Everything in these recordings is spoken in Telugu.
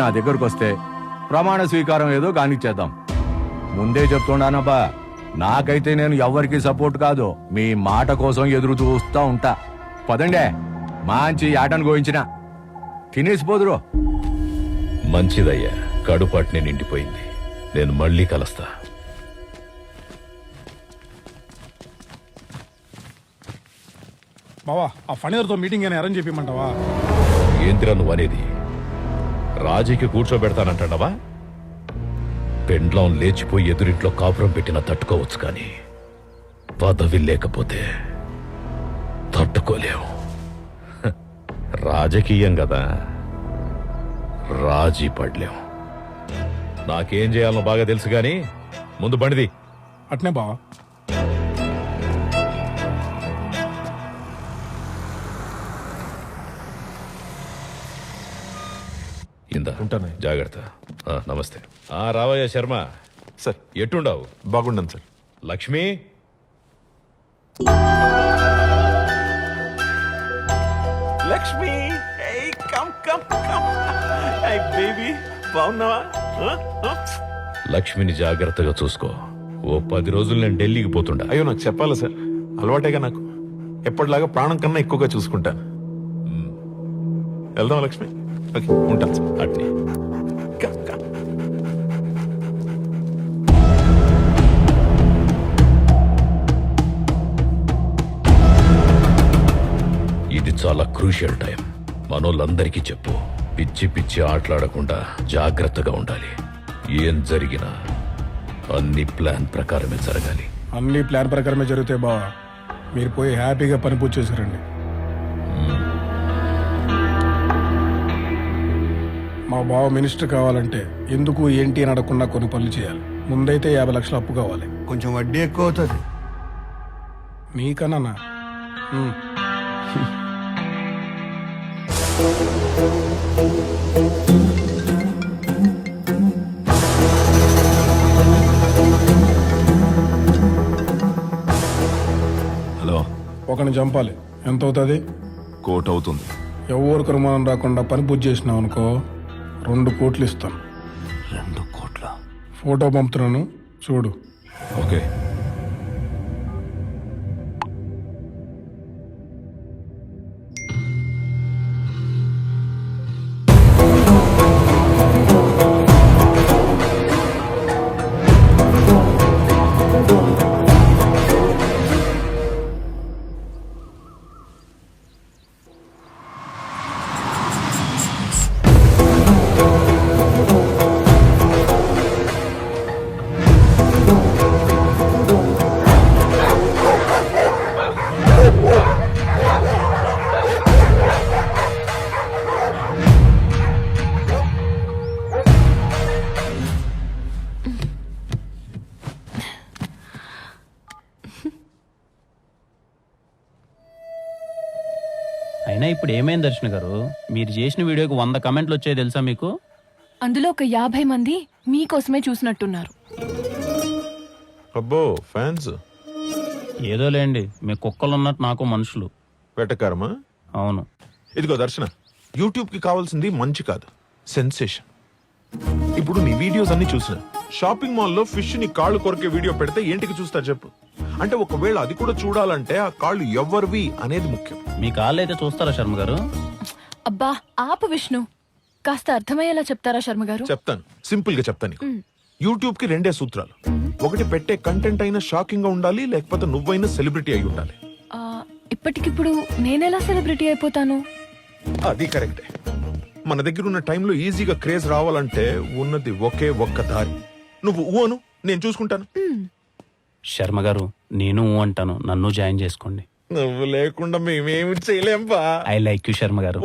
నా దగ్గరకు వస్తే ప్రమాణ స్వీకారం ఏదో కానిచ్చేద్దాం. ముందే చెప్తున్నానబ్బా నాకైతే నేను ఎవ్వరికి సపోర్ట్ కాదు. మీ మాట కోసం ఎదురు చూస్తా ఉంటా. పదండే మంచి ఆటను గోయించిన. తినేసిపోదురు మంచిదయ్యా కడుపాటిని నిండిపోయింది. నేను మళ్ళీ కలుస్తా. బావా ఆ ఫణిధర్తో మీటింగ్ అని అరేంజ్ చెప్పమంటావా ఏందిరా నువ్వు అనేది? రాజీకి కూర్చోబెడతానంటావా పెండ్లం లేచిపోయి ఎదురింట్లో కాపురం పెట్టినా తట్టుకోవచ్చు కానీ పదవి లేకపోతే తట్టుకోలేవు. రాజకీయం కదా. రాజీ పడలేం. నాకేం చేయాలనో బాగా తెలుసు కానీ ముందు బండిది. అట్నే బావా. ఇందా ఉంటానయ్య. జాగ్రత్త. ఆ, నమస్తే. ఆ రావయ్య శర్మ. సార్. ఎట్టుండవు? బాగుండను sir. Lakshmi? Lakshmi come come come. Baby బాగున్నావా? లక్ష్మిని జాగ్రత్తగా చూసుకో. ఓ పది రోజులు నేను ఢిల్లీకి పోతుండా. అయ్యో నాకు చెప్పాలి సార్? అలవాటేగా నాకు. ఎప్పటిలాగా ప్రాణం కన్నా ఎక్కువగా చూసుకుంటాను వెళ్దాం లక్ష్మి? ఓకే ఉంటాను. అట్ని. ఇది చాలా క్రూషియల్ టైం. మనోళ్ళందరికీ చెప్పు పిచ్చి పిచ్చి ఆటలాడకుండా జాగ్రత్తగా ఉండాలి. ఏం జరిగినా అన్ని ప్లాన్ ప్రకారమే జరగాలి. అన్ని ప్లాన్ ప్రకారమే జరుగుతాయి బావా. మీరు పోయి హ్యాపీగా పని పూర్తి చేశారండి మా బావ మినిస్టర్ కావాలంటే ఎందుకు ఏంటి అని అడగకుండా కొన్ని పనులు చేయాలి? ముందైతే యాభై లక్షలు అప్పు కావాలి. కొంచెం వడ్డీ ఎక్కువ అవుతుంది మీకన్నా ఉమ్. హలో. ఒకరిని చంపాలి. ఎంత అవుతుంది కోట్ అవుతుంది. ఎవరికి అనుమానం రాకుండా పని పూర్తి చేసినావు అనుకో. రెండు కోట్లు ఇస్తాను. రెండు కోట్ల? ఫోటో పంపుతున్నాను. చూడు. ఓకే. ఇప్పుడు ఏమైంది దర్శన గారు? మీరు చేసిన వీడియోకి వంద కమెంట్లు వచ్చాయి తెలుసా మీకు? అందులో ఒక యాభై మంది మీకోసమే చూసినట్టున్నారు. అబ్బో ఫ్యాన్స్. ఏదో లేండి మీ కుక్కలు ఉన్నట్టు నాకు మనుషులు. వెటకారమా? అవును. ఇదిగో దర్శన యూట్యూబ్కి కావాల్సింది మంచి కాదు సెన్సేషన్. ఇప్పుడు నీ వీడియోస్ అన్ని చూసిన. షాపింగ్ మాల్లో ఫిష్ని కాళ్ళు కొరికే వీడియో పెడితే ఏంటికి చూస్తారు చెప్పు. అంటే ఒకవేళ అది కూడా చూడాలంటే ఆ కాళ్ళు ఎవరివి అనేది ముఖ్యం. మీ కాళ్ళు అయితే చూస్తారా శర్మ గారు? అబ్బా ఆపు విష్ణు. కాస్త అర్థమయ్యేలా చెప్తారా శర్మ గారు? చెప్తాను. సింపుల్గా చెప్తాను నీకు. యూట్యూబ్కి రెండే సూత్రాలు. ఒకటి పెట్టే కంటెంట్ అయినా షాకింగ్గా ఉండాలి లేకపోతే నువ్వైనా సెలబ్రిటీ అయి ఉండాలి. ఆ, ఇప్పటికిప్పుడు నేనెలా సెలబ్రిటీ అయిపోతాను? అది కరెక్టే. మన దగ్గర ఉన్న టైంలో ఈజీగా క్రేజ్ రావాలంటే ఉన్నది ఒకే ఒక్క దారి. నువ్వు ఊ అను నేను చూసుకుంటాను. శర్మ గారు నేను ఊ అంటాను నన్ను జాయిన్ చేసుకోండి. నువ్వు లేకుండా మేమేమి చేయలేం బా ఐ లైక్ యూ శర్మ గారు.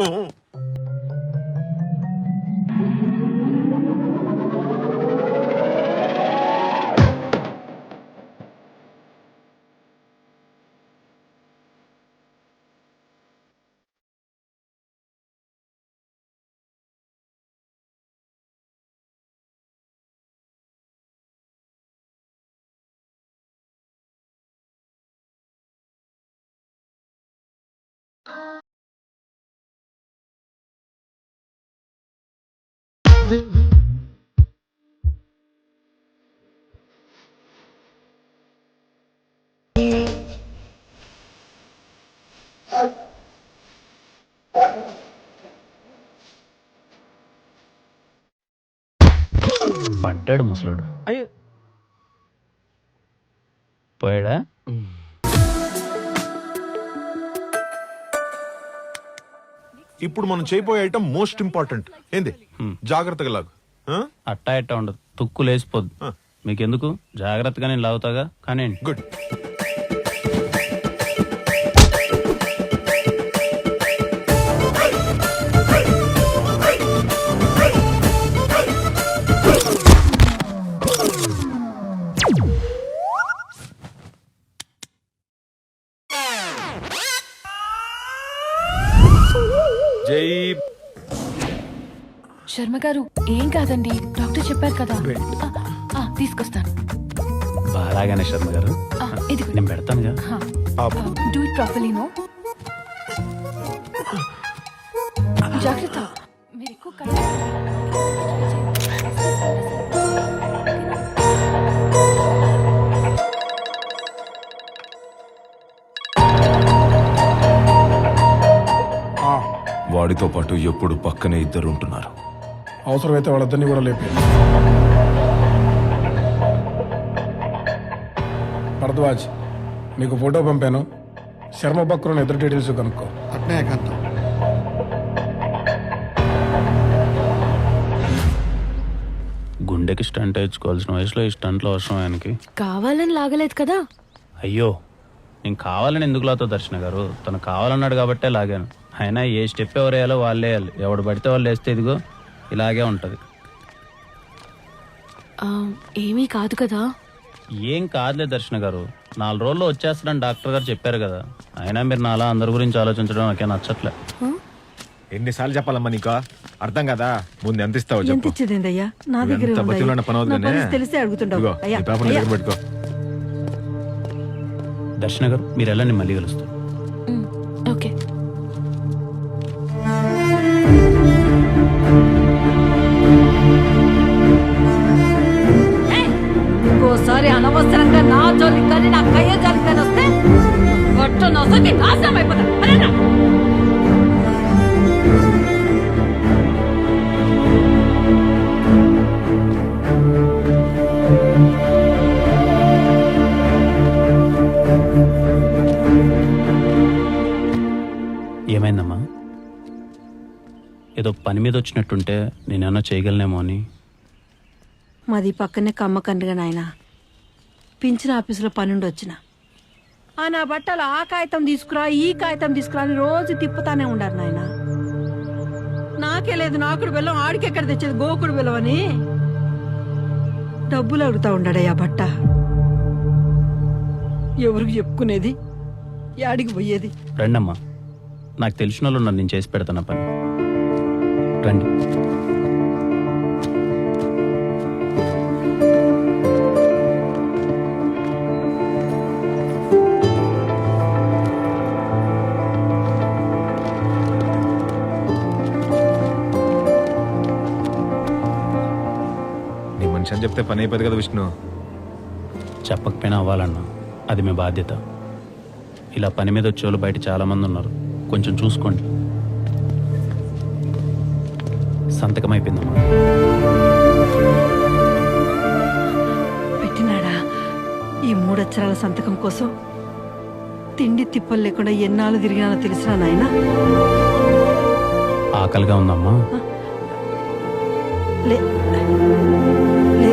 పడ్డాడు ముసలాడు. అయ్యో. పోయాడా? ఇప్పుడు మనం చేయబోయే ఐటమ్ మోస్ట్ ఇంపార్టెంట్ ఏంది? జాగ్రత్తగా లాగు. ఆ? అట్టా ఇట్టా ఉండదు. తుక్కు లేసిపోద్దు ఆ. మీకెందుకు? జాగ్రత్తగా నేను లాగుతాగా? కానీ గుడ్ జై శర్మ గారు ఏం కాదండి డాక్టర్ చెప్పారు కదా. ఆ, ఆ, తీసుకొస్తాను. బాగానే శర్మ గారు. ఆ, ఇదిగో. నేను పెడతానుగా డూ ఇట్ ప్రాపర్లీ నో జాగ్రత్త. మీరు ఎక్కువ కళ్ళు- వాడితో పాటు ఎప్పుడు పక్కనే ఇద్దరు ఉంటున్నారు. అవసరమైతే వాళ్ళిద్దరిని కూడా లేపే భరద్వాజ్ నీకు ఫోటో పంపాను. శర్మ బక్రుని ఇద్దరు డీటెయిల్స్ కనుక్కో. అట్నే ఏకాంతం గుండెకి స్టంట్ వేయించుకోవాల్సిన వయసులో ఈ స్టంట్లో అవసరం ఆయనకి. కావాలని లాగలేదు కదా? అయ్యో నేను కావాలని ఎందుకు లాతో దర్శన గారు? తను కావాలన్నాడు కాబట్టే లాగాను. అయినా ఏ స్టెప్ ఎవరు వేయాలో వాళ్ళే వేయాలి. ఎవడు పడితే వాళ్ళు వేస్తే ఇదిగో ఇలాగే ఉంటుంది. ఆ, ఏమీ కాదు కదా? ఏం కాదులే దర్శన గారు. నాలుగు రోజుల్లో వచ్చేస్తాడని డాక్టర్ గారు చెప్పారు కదా. అయినా మీరు నాలా అందరి గురించి ఆలోచించడం నాకే నచ్చట్లే. ఎన్నిసార్లు చెప్పాలమ్మా నీకు? అర్థం కదా? ముందు ఎంత ఇస్తావు ఎంత చెప్పు నా దగ్గర ఎంత పని అయ్యా, పేపర్. దగ్గర పెట్టుకో. దర్శన గారు మీరు వెళ్ళండి మళ్ళీ కలుస్తారు ఓకే. నా జోలికి కానీ నా కయ్య వస్తే గొట్టు నొసకి నాశనం అయిపోతా అరేనా? ఏమైందమ్మా? ఏదో పని మీద వచ్చినట్టుంటే నేనేమన్నా చేయగలనేమో అని. మాది పక్కనే కమ్మ కండ్రిగా నాయన. పింఛన్ ఆఫీసులో పనుండి వచ్చిన ఆ నా బట్టలు ఆ కాగితం తీసుకురా ఈ కాగితం తీసుకురా అని రోజు తిప్పుతానే ఉండారు నాయన. నాకే లేదు నాకుడు బెల్లం ఆడికి ఎక్కడ తెచ్చేది? గోకుడు బెల్లం అని. డబ్బులు అడుగుతా ఉండాడయ్యా బట్ట. ఎవరికి చెప్పుకునేది? యాడికి పోయేది? రండమ్మా. నాకు తెలిసిన వాళ్ళు నన్ను నేను చేసి పెడతాను పని. రండి. నీ మనిషి అని చెప్తే పని అయిపోతుంది కదా విష్ణు. చెప్పకపోయినా అవ్వాలన్నా. అది మీ బాధ్యత. ఇలా పని మీద వచ్చేవాళ్ళు బయట చాలా మంది ఉన్నారు. కొంచెం చూసుకోండి. సంతకం అయిపోయిందమ్మా. పెట్టినాడా? ఈ మూడక్షరాల సంతకం కోసం తిండి తిప్పలు లేకుండా ఎన్నాళ్ళు తిరిగినానో తెలిసినా నాయనా? ఆకలిగా ఉందమ్మా. లే.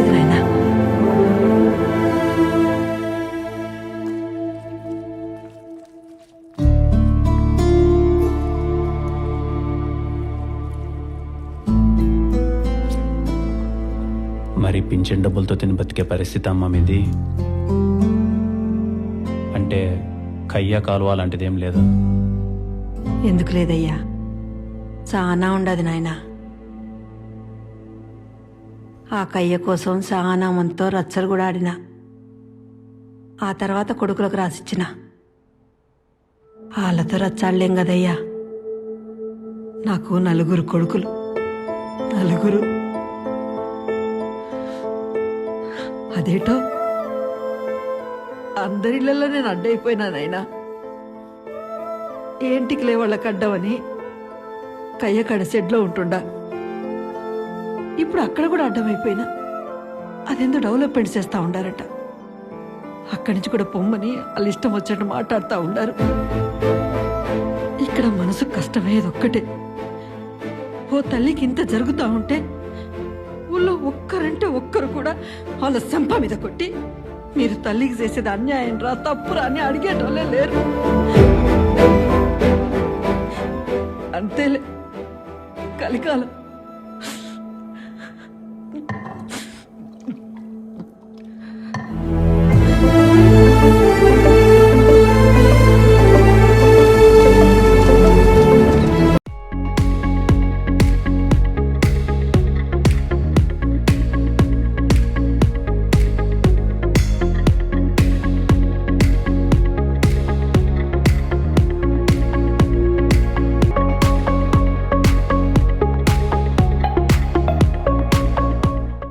లేదు నాయనా మరి పింఛన్ డబ్బులతో తిని బతికే పరిస్థితి అమ్మా మీది? అంటే కయ్య కాలువ లాంటిది ఏం లేదా? ఎందుకు లేదయ్యా? చాలా ఉండదు నాయనా. ఆ కయ్య కోసం సహనామంతో రచ్చలు కూడా ఆడిన. ఆ తర్వాత కొడుకులకు రాసిచ్చిన. వాళ్ళతో రచ్చాడలేం కదయ్యా. నాకు నలుగురు కొడుకులు. నలుగురు. అదేటో? అందరిళ్ళల్లో నేను అడ్డైపోయినానైనా ఏంటికి లేవాళ్ళకి అడ్డమని కయ్య కడ సెడ్లో ఉంటుండా. ఇప్పుడు అక్కడ కూడా అడ్డమైపోయినా. అదేందో డెవలప్మెంట్ చేస్తూ ఉండారట. అక్కడి నుంచి కూడా పొమ్మని వాళ్ళు ఇష్టం వచ్చినట్టు మాట్లాడుతూ ఉండారు. ఇక్కడ మనసు కష్టమయ్యేది ఒక్కటే. ఓ తల్లికి ఇంత జరుగుతూ ఉంటే ఊళ్ళో ఒక్కరంటే ఒక్కరు కూడా వాళ్ళ సంప మీద కొట్టి మీరు తల్లికి చేసేది అన్యాయం రా తప్పురా అని అడిగేటోళ్ళే లేరు. అంతేలే. కలికాలం. Thank you.